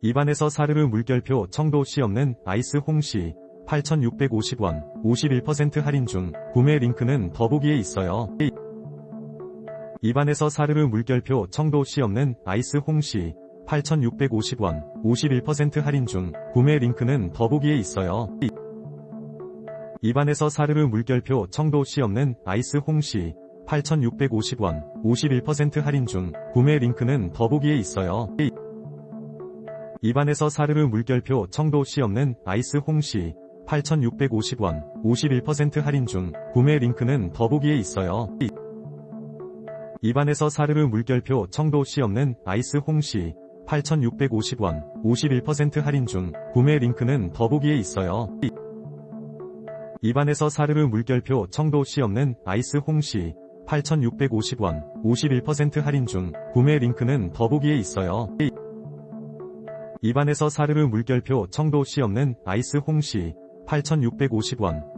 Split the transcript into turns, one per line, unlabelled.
입안에서 사르르 물결표 청도 씨 없는 아이스 홍시 8,650원 51% 할인 중 구매 링크는 더보기에 있어요. 입안에서 사르르 물결표 청도 씨 없는 아이스 홍시 8,650원 51% 할인 중 구매 링크는 더보기에 있어요. 입안에서 사르르 물결표 청도 씨 없는 아이스 홍시 8,650원 51% 할인 중 구매 링크는 더보기에 있어요. 입안에서 사르르 물결표 청도 씨 없는 아이스 홍시 8,650원 51% 할인 중 구매 링크는 더보기에 있어요. 입안에서 사르르 물결표 청도 씨 없는 아이스 홍시 8,650원 51% 할인 중 구매 링크는 더보기에 있어요. 입안에서 사르르 물결표 청도 씨 없는 아이스 홍시 8,650원 51% 할인 중 구매 링크는 더보기에 있어요. 입안에서 사르르 물결표 청도 씨 없는 아이스 홍시 8,650원